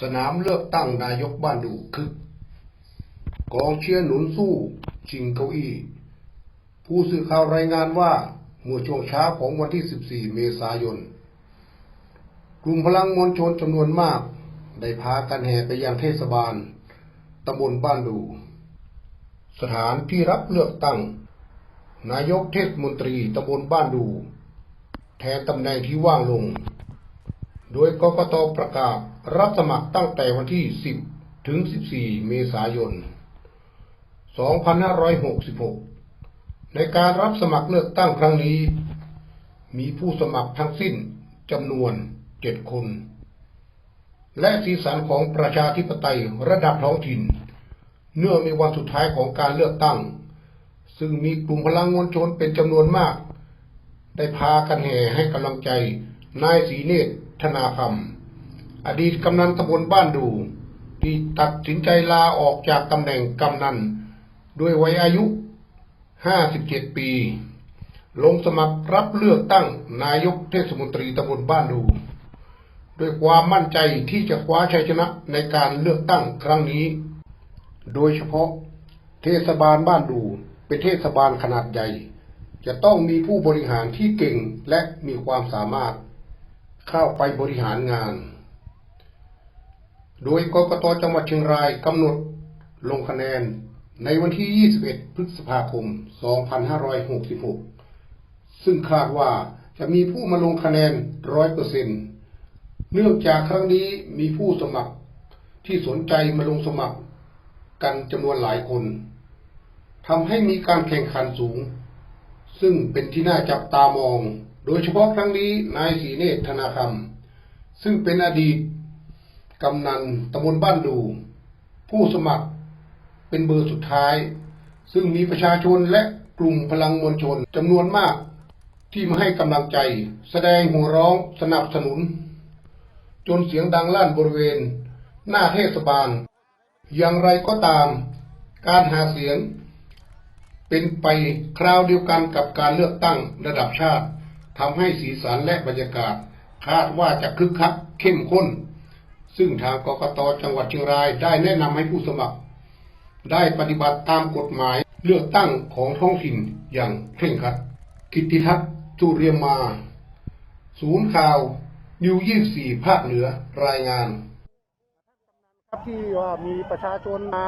สนามเลือกตั้งนายกบ้านดูคึก กองเชียร์หนุนสู้ชิงเก้าอี้ ผู้สื่อข่าวรายงานว่าเมื่อช่วงเช้าของวันที่ 14 เมษายน กลุ่มพลังมวลชนจำนวนมาก ได้พากันแห่ไปยังเทศบาลตำบลบ้านดู สถานที่รับเลือกตั้ง นายกเทศมนตรีตำบลบ้านดู แทนตำแหน่งที่ว่างลง โดยกกตประกาศรับสมัครตั้งแต่วันที่ 10 ถึง 14 เมษายน 2566 ในการรับสมัครเลือกตั้งครั้งนี้ มีผู้สมัครทั้งสิ้นจำนวน 7 คน และสีสันของประชาธิปไตยระดับท้องถิ่น เนื่องในวันสุดท้ายของการเลือกตั้ง ซึ่งมีกลุ่มพลังมวลชนเป็นจำนวนมาก ได้พากันแห่ให้กำลังใจนายศรีเนตร ธนาคำอดีตกำนันตำบลบ้านดูที่ตัดสินใจลาออกจากตำแหน่งกำนันด้วยวัยอายุ 57 ปี ลงสมัครรับเลือกตั้งนายกเทศมนตรีตำบลบ้านดู ด้วยความมั่นใจที่จะคว้าชัยชนะในการเลือกตั้งครั้งนี้ โดยเฉพาะเทศบาลบ้านดูเป็นเทศบาลขนาดใหญ่ จะต้องมีผู้บริหารที่เก่งและมีความสามารถ เข้าไปบริหารงาน โดยกกตจังหวัดเชียงรายกำหนดลงคะแนนในวันที่ 21 พฤษภาคม 2566 ซึ่งคาดว่าจะมีผู้มาลงคะแนนร้อยเนื่องจากครั้งนี้มีผู้สมัครที่สนใจมาลงสมัครกันจำนวนหลายคนทำให้มีการแข่งขันสูง ซึ่งเป็นที่น่าจับตามอง ดยเฉพาะครั้งนี้นายศรีเนตรธนาคำซึ่งเป็นอดีตกำนันตำบลบ้านดู ผู้สมัครเป็นเบอร์สุดท้าย ซึ่งมีประชาชนและกลุ่มพลังมวลชนจำนวนมากที่มาให้กำลังใจ แสดงหัวร้องสนับสนุน จนเสียงดังลั่นบริเวณ หน้าเทศบาล อย่างไรก็ตาม การหาเสียง เป็นไปคราวเดียวกันกับการเลือกตั้งระดับชาติ ทำให้สีสันและบรรยากาศ คาดว่าจะคึกคักเข้มข้น ซึ่งทางกกตจังหวัดเชียงรายได้แนะนำให้ผู้สมัคร ได้ปฏิบัติตามกฎหมายเลือกตั้งของท้องถิ่นอย่างเคร่งครัดกิตติทัศน์จุเรียมมา ศูนย์ข่าวนิวยี่สี่ภาคเหนือรายงาน ครับที่ว่ามีประชาชนมา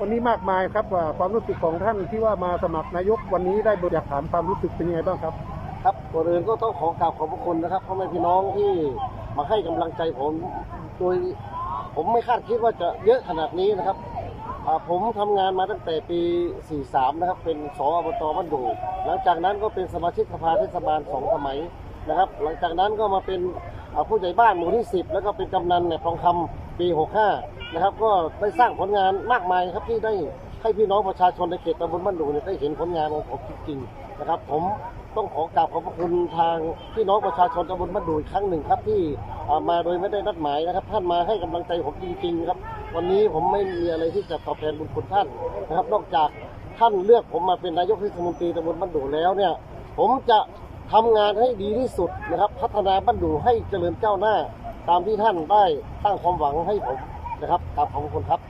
วันนี้มากมายครับว่าความรู้สึกของท่านที่ว่ามาสมัครนายกวันนี้ได้บริจาคถามความรู้สึกเป็นยังไงบ้างครับ ครับก่อนอื่นก็ต้องขอกราบขอบพระคุณนะครับพ่อแม่พี่น้องที่มาให้กำลังใจผมโดยผมไม่คาดคิดว่าจะเยอะขนาดนี้นะครับผมทำงานมาตั้งแต่ปี 43 นะครับ เป็นสอบตบ้านดูหลังจากนั้นก็เป็นสมาชิกสภาเทศบาลสองสมัยนะครับ หลังจากนั้นก็มาเป็นผู้ใหญ่บ้านหมู่ที่ 10 แล้วก็เป็นกำนันในคลองคำปี 65 นะครับ ก็ได้สร้างผลงานมากมายครับที่ได้ ให้พี่น้องประชาชนในเขตตำบลบ้านดูเนี่ยได้เห็นผลงานของผมจริงๆนะครับ ผมต้องขอกราบขอบพระคุณทางพี่น้องประชาชนตำบลบ้านดูอีกครั้งหนึ่งครับที่มาโดยไม่ได้นัดหมายนะครับ ท่านมาให้กำลังใจผมจริงๆครับ วันนี้ผมไม่มีอะไรที่จะตอบแทนบุญคุณท่านนะครับ นอกจากท่านเลือกผมมาเป็นนายกเทศมนตรีตำบลบ้านดูแล้วเนี่ย ผมจะทำงานให้ดีที่สุดนะครับ พัฒนาบ้านดูให้เจริญเจ้าหน้า ตามที่ท่านได้ตั้งความหวังให้ผมนะครับกราบขอบพระคุณครับ